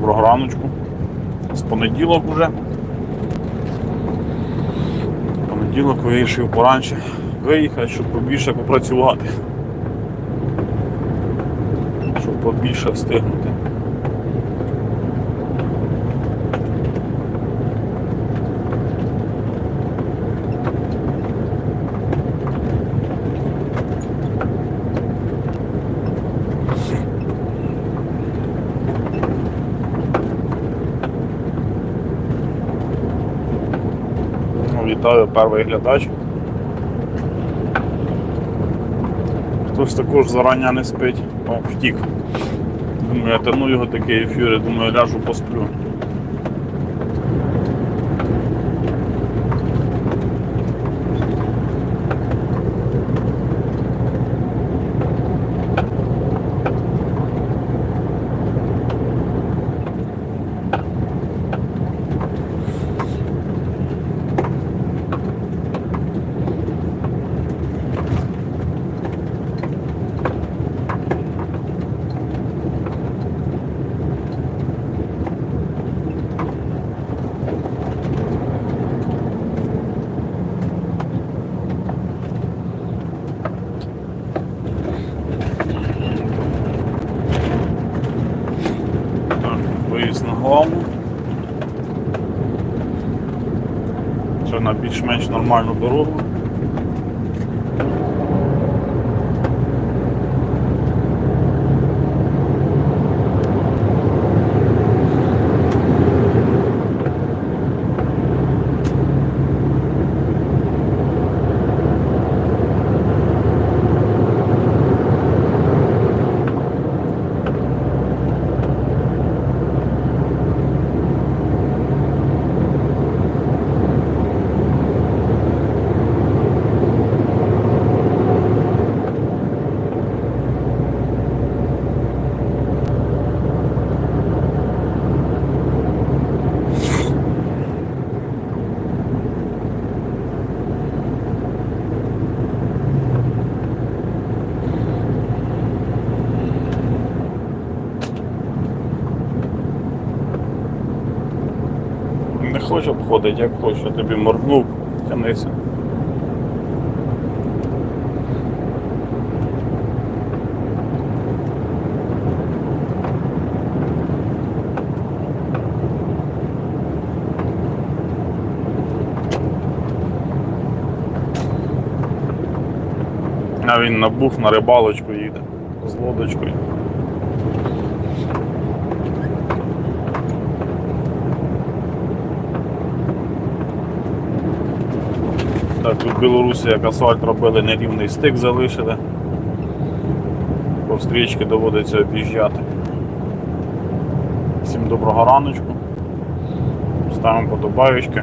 доброго раночку. З понеділок уже. Понеділок вирішив поранше виїхати, щоб побільше попрацювати. Щоб побільше встигнути. Вітаю, перший глядач. Хтось також зарання не спить. О, втік. Думаю, я тяну його такий ефір, думаю, ляжу посплю. Так, виїзд на главну. Це на більш-менш нормальну дорогу. Обходити, як хоче, тобі моргнув, тянися. А він набух на рибалочку їде з лодочкою. Так, тут в Білорусі як асфальт робили, нерівний стик залишили. По стрічки доводиться об'їжджати. Всім доброго раночку. Ставимо подобаючки.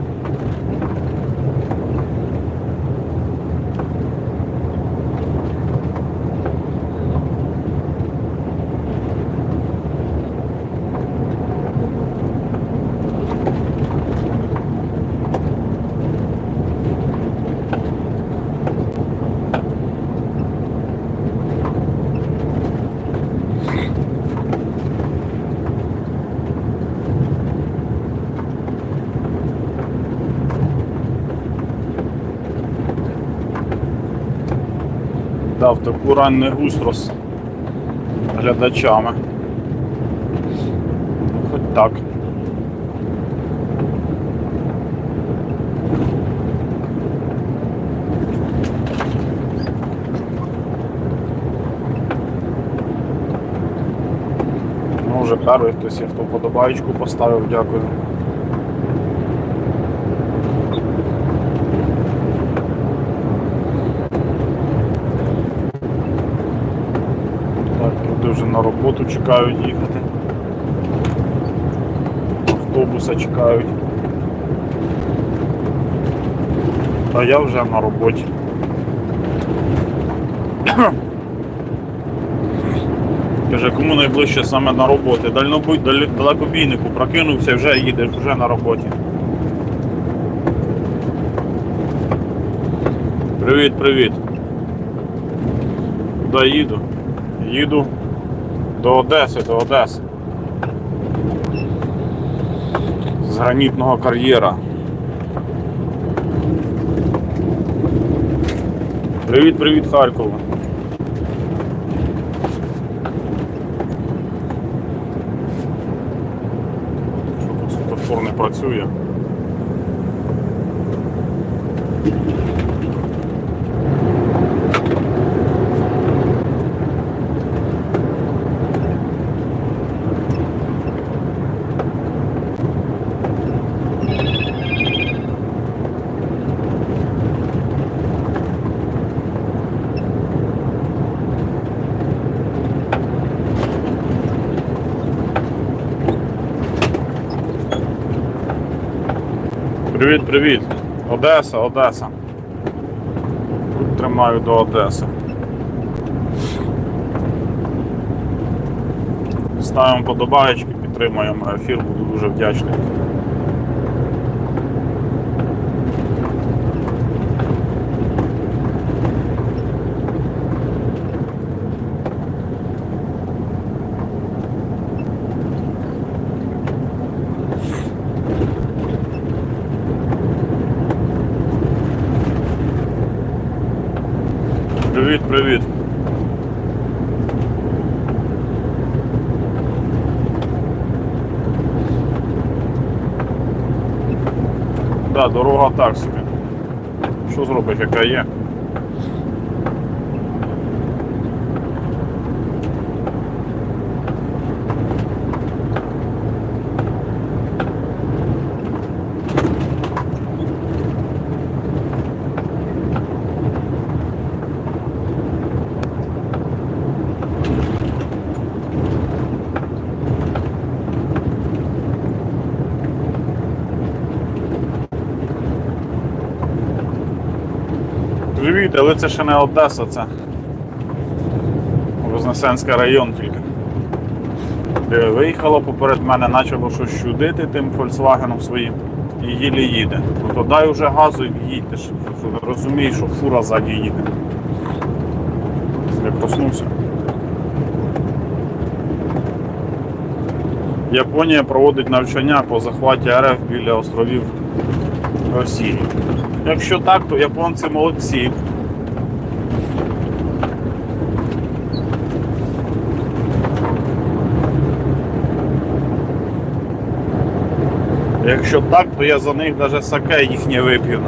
Дав таку ранню густру з глядачами. Ну, Хоч так. Ну, вже перший хтось, хто подобаєчку поставив, дякую. Так, люди вже на роботу чекають їхати. Автобуса чекають. А я вже на роботі. Каже, кому найближче саме на роботі. Дальнобой, дал- далекобійнику прокинувся, вже їдеш, вже на роботі. Привіт, привіт. Куди їду? Їду до Одеси, до Одеси. з гранітного кар'єра. Привіт, привіт, Харкову. Що тут світлофор не працює? Привіт, привіт. Одеса, Одеса. Тримаю до Одеси. Ставимо подобаєчки, підтримуємо ефір, буду дуже вдячний. Привіт, привіт. Да, дорога так собі. Що зробиш, яка є? Але це ще не Одеса, це Вознесенський район тільки. Де Виїхало поперед мене, почало щось чудити тим Volkswagen своїм і їлі їде. Ну то дай уже газу і їдь, ти ж розумієш, що фура ззаді їде. Я проснувся. Японія проводить навчання по захваті РФ біля островів Росії. Якщо так, то японці молодці. Якщо так, то я за них навіть саке їхнє вип'ю.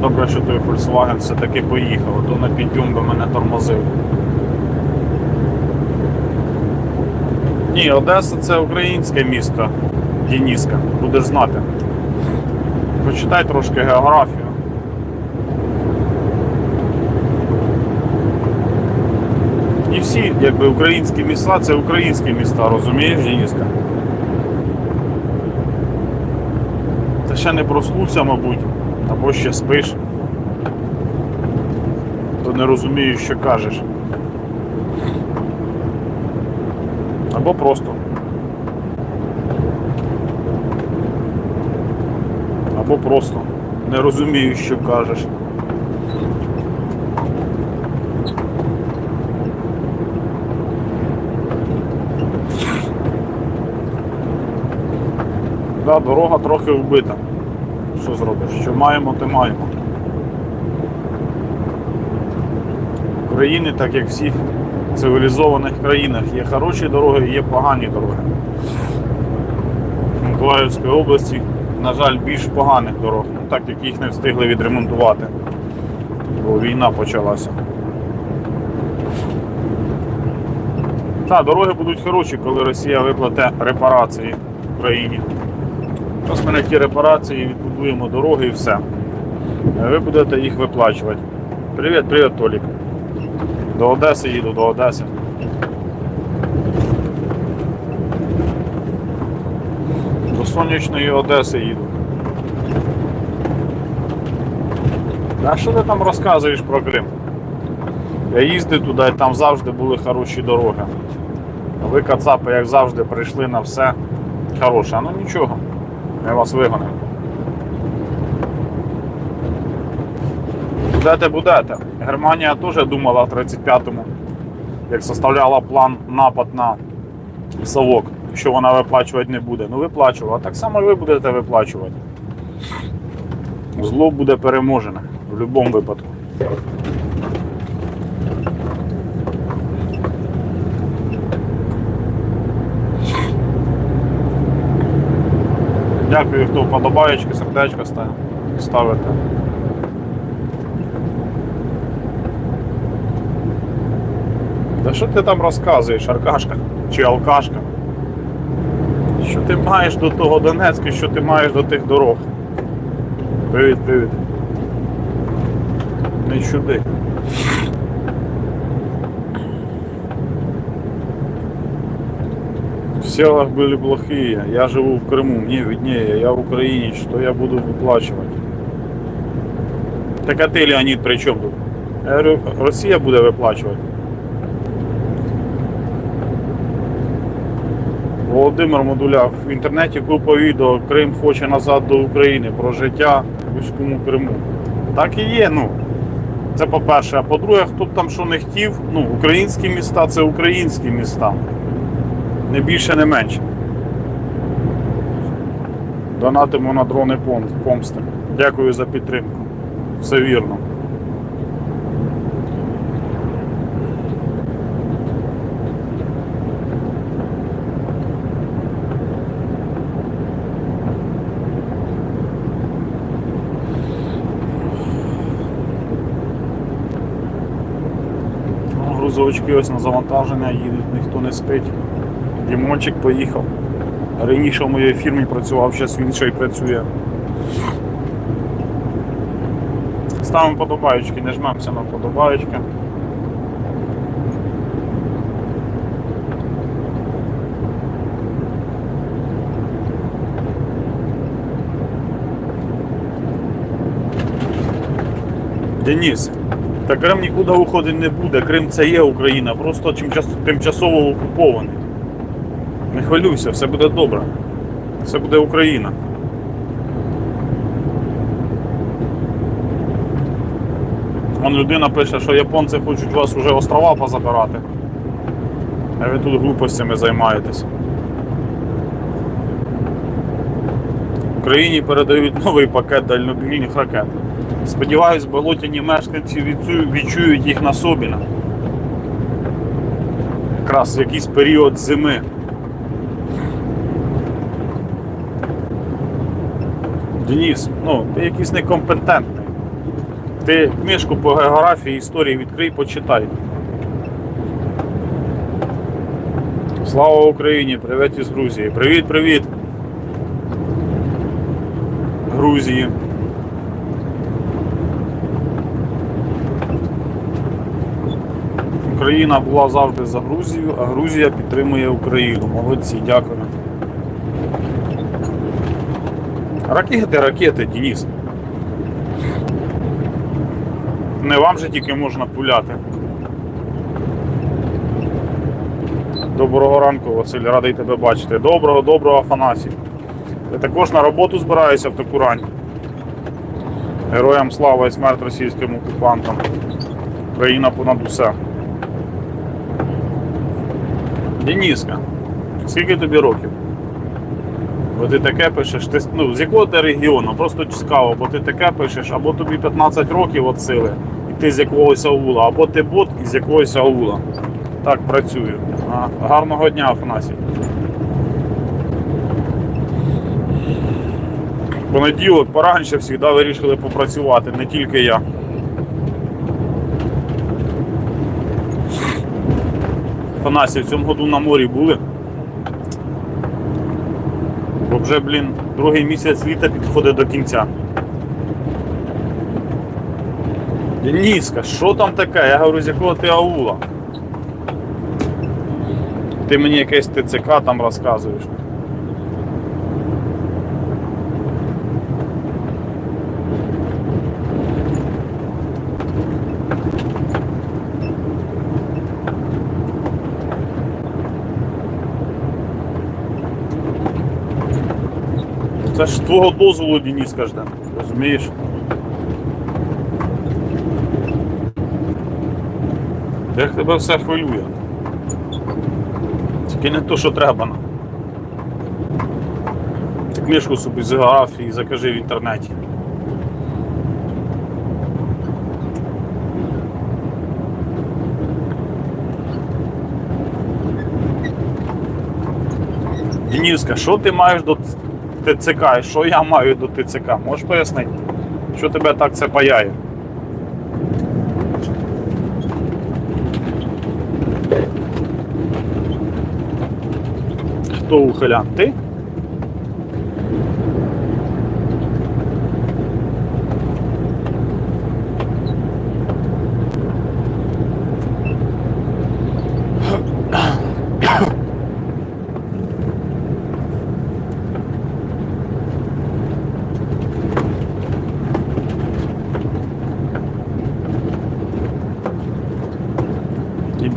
Добре, що той Volkswagen все-таки поїхав, а то на підйом би мене тормозив. Ні, Одеса це українське місто. Дініска, будеш знати. Почитай трошки географію. І всі, якби українські міста, це українські міста, розумієш, Дініска? Ти ще не проснувся, мабуть, або ще спиш. То не розумієш, що кажеш. Або просто. Або просто не розумію, що кажеш. Да, дорога трохи вбита. Що зробиш? Що маємо, те маємо. В Україні, так як всіх цивілізованих країнах, є хороші дороги є погані дороги. В Миколаївській області, на жаль, більш поганих дорог, ну, так як їх не встигли відремонтувати, бо війна почалася. Так, дороги будуть хороші, коли Росія виплате репарації Україні. Ось ми на ті репарації відбудуємо дороги і все. Ви будете їх виплачувати. Привіт, привіт, Толік. До Одеси їду, до Одеси. До сонячної Одеси їду. А що ти там розказуєш про Крим? Я їздив туди і там завжди були хороші дороги. Ви, кацапи, як завжди, прийшли на все хороше. Ну нічого, ми вас вигонимо. Будете, будете. Германія теж думала в 35-му, як составляла план напад на совок, що вона виплачувати не буде. Ну виплачувала. Так само ви будете виплачувати. Зло буде переможене в будь-якому випадку. Дякую, хто вподобаєчки, сердечко став- ставите. Та що ти там розказуєш, Аркашка? Чи Алкашка? Що ти маєш до того Донецька, що ти маєш до тих дорог? Привіт, привіт. Не чуди. В селах были плохие. Я живу в Крыму, мне виднее. Я в Украине, что я буду выплачивать? Так а ти, Леонід, при чому тут? Я говорю, Росія буде виплачувати. Володимир Модуляк. В інтернеті купа відео Крим хоче назад до України про життя в військовому Криму. Так і є, ну. Це по-перше. А по-друге, хто б там що не хотів, ну, українські міста це українські міста. Не більше, не менше. Донатимо на дрони пом- помсти. Дякую за підтримку. Все вірно. Грузовички ось на завантаження їдуть, ніхто не спить. Дімончик поїхав. Раніше в моїй фірмі працював, зараз він ще й працює. Ставимо подобаєчки, не жмемося на подобаєчки. Денис, та Крим нікуди уходити не буде. Крим це є Україна, просто тимчасово окупований. Не хвилюйся, все буде добре. Все буде Україна. Вон людина пише, що японці хочуть вас уже острова позабирати. А ви тут глупостями займаєтесь. Україні передають новий пакет дальнобійних ракет. Сподіваюсь, болотяні мешканці відчують, їх на собі. Якраз в якийсь період зими. Денис, ну, ти якийсь некомпетентний. Ти книжку по географії історії відкрий, почитай. Слава Україні! Привіт із Грузії. Привіт, привіт! Грузії. Україна була завжди за Грузію, а Грузія підтримує Україну. Молодці, дякую. Ракети, ракети, Денис. Не вам же тільки можна пуляти. Доброго ранку, Василь, радий тебе бачити. Доброго, доброго, Афанасій. Я також на роботу збираюся в таку рань. Героям слава і смерть російським окупантам. Україна понад усе. Дениска, скільки тобі років? Бо ти таке пишеш, ти, ну, з якого ти регіону? Просто цікаво, бо ти таке пишеш, або тобі 15 років від сили, і ти з якогось аула, або ти бот із якогось аула. Так працюю. Гарного дня, Афанасій. Понеділок поранше завжди вирішили попрацювати, не тільки я. Афанасій, в цьому году на морі були. Бо вже, блін, другий місяць літа підходить до кінця. Дениска, що там таке? Я говорю, з якого ти аула? Ти мені якесь ТЦК там розказуєш. Це ж твого дозволу Дениска жде, розумієш? Як тебе все хвилює. Тільки не то, що треба нам. Ти книжку собі з географії закажи в інтернеті. Дениска, що ти маєш до ТЦК і що я маю до ТЦК? Можеш пояснити? Що тебе так це паяє? Хто ухилян? Ти?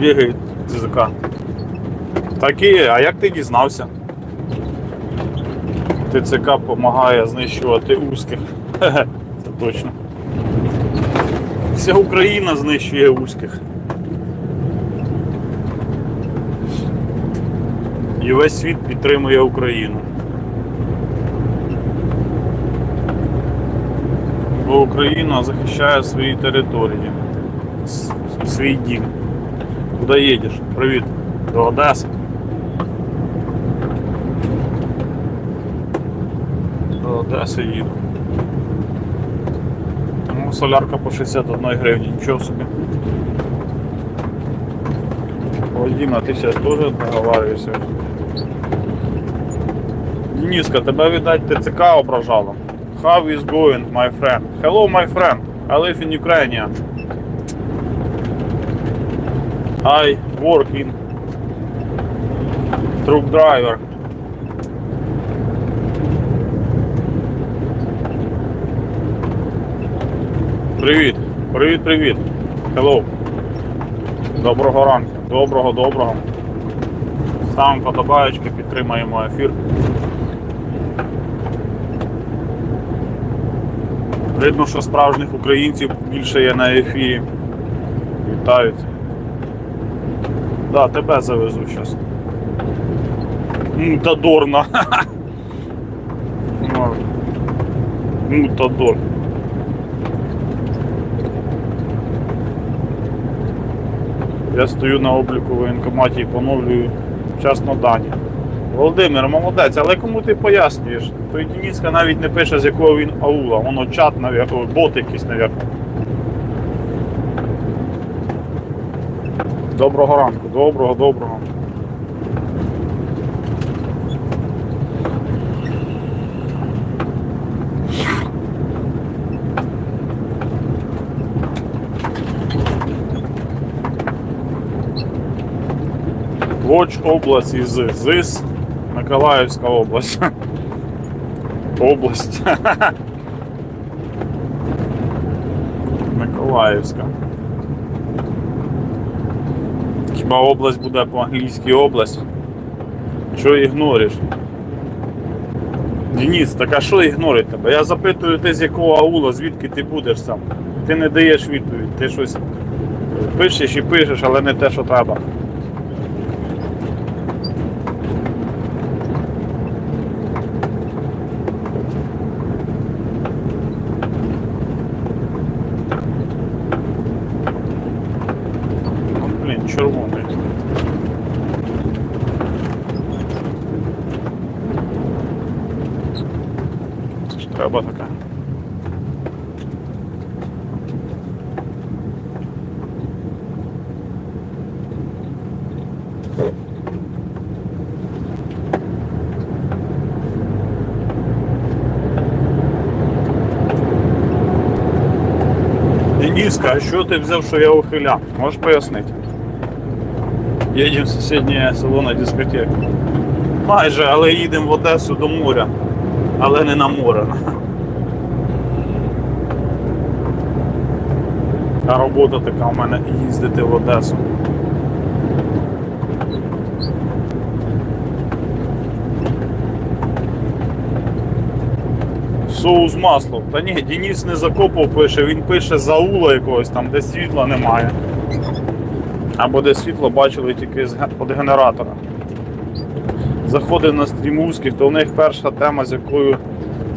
І бігає ТЦК. Так і. А як ти дізнався? ТЦК допомагає знищувати узких. Це точно. Вся Україна знищує узких. І весь світ підтримує Україну. Бо Україна захищає свої території, свій дім. Куди їдеш? Привіт. До Одеси. До Одеси їду. Ну, солярка по 61 гривні, нічого собі. Ой, Діма, ти зараз теж договарюєшся. Дениска, тебе, видать, ТЦК ображало. How is going, my friend? Hello, my friend. I live in Ukraine. I work in truck driver. Привіт, привіт, привіт. Hello. Доброго ранку. Доброго, доброго. Ставимо подобаєчки, підтримаємо ефір. Видно, що справжніх українців більше є на ефірі. Вітаються. Да, тебе завезу зараз. Мутадорна. Мутадор. Я стою на обліку в воєнкоматі і поновлюю вчасно дані. Володимир, молодець, але кому ти пояснюєш? Той Дениска навіть не пише, з якого він аула. Воно чат, навірно, бот якийсь, навірно. Доброго ранку, доброго, доброго. Воч область із ЗИС, Миколаївська область. Область. Миколаївська. Хіба область буде по-англійськи область? Що ігнориш? Денис, так а що ігнорить тебе? Я запитую ти з якого аула, звідки ти будеш сам. Ти не даєш відповідь, ти щось пишеш і пишеш, але не те, що треба. Ну, блін, червоний. Це ж треба таке. Дениска, а що ти взяв, що я ухилян? Можеш пояснити? Їдемо в сусіднє село на дискотеку. Майже, але їдемо в Одесу до моря. Але не на море. А робота така у мене їздити в Одесу. Соус масло. Та ні, Денис не закопав пише, він пише за ула якогось там, де світла немає. Або де світло бачили тільки від генератора. Заходив на стрім узких, то в них перша тема, з якою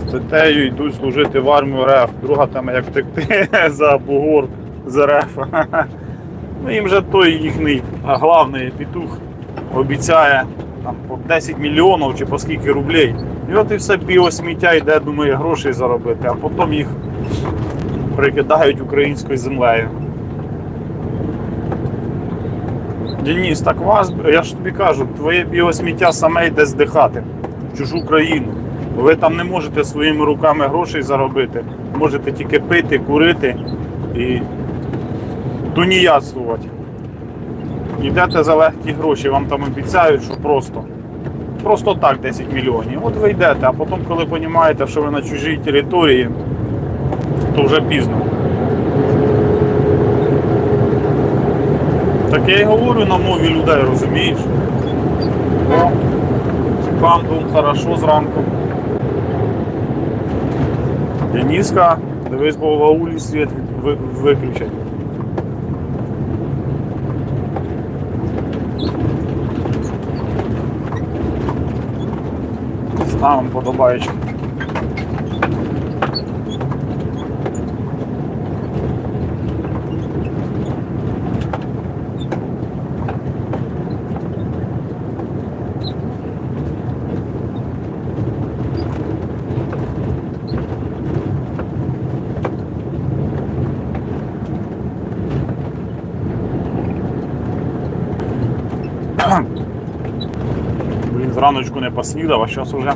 статтею йдуть служити в армію РФ. Друга тема, як втекти за бугор з РФ. Ну їм же той їхній а, главний петух обіцяє там, по 10 мільйонів чи по скільки рублей. І от і все біосміття йде, думає, грошей заробити, а потім їх прикидають українською землею. Денис, так вас, я ж тобі кажу, твоє біосміття саме йде здихати в чужу країну. Ви там не можете своїми руками грошей заробити, можете тільки пити, курити і туніядствувати. Йдете за легкі гроші, вам там обіцяють, що просто. Просто так 10 мільйонів. От ви йдете, а потім, коли розумієте, що ви на чужій території, то вже пізно. Так я й говорю на мові людей, розумієш? О, Бандум хорошо зранку. Дениска, дивись, бо в аулі світ виключать. Ставимо подобаєчки. Блін, зраночку не поснідав, а зараз уже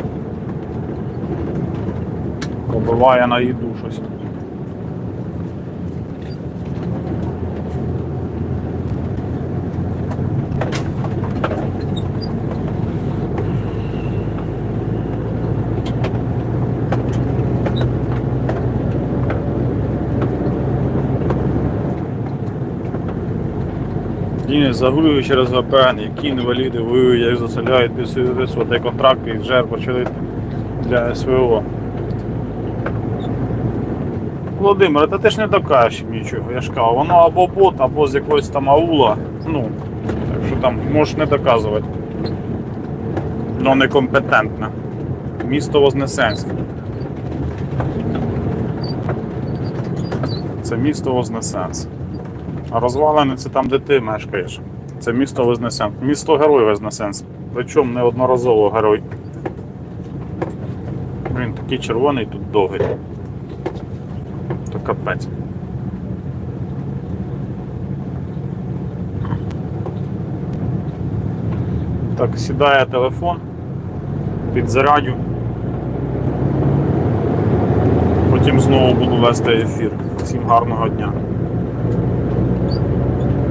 побиває на їду щось. Діни загулюють через VPN, які інваліди воюють, як заселяють підсвіти контракти і вже почали для СВО. Володимир, та ти ж не докажеш нічого, я ж кажу, воно або бот, або з якогось там аула. Ну, так що там можеш не доказувати. Ну некомпетентне. Місто Вознесенськ. Це місто Вознесенськ. А розвалини це там, де ти мешкаєш. Це місто Вознесенськ. Місто Герой Вознесенськ. Причому неодноразово герой. Він такий червоний тут довгий. Капець. Так, сідає телефон, підзарядю. Потім знову буду вести ефір. Всім гарного дня.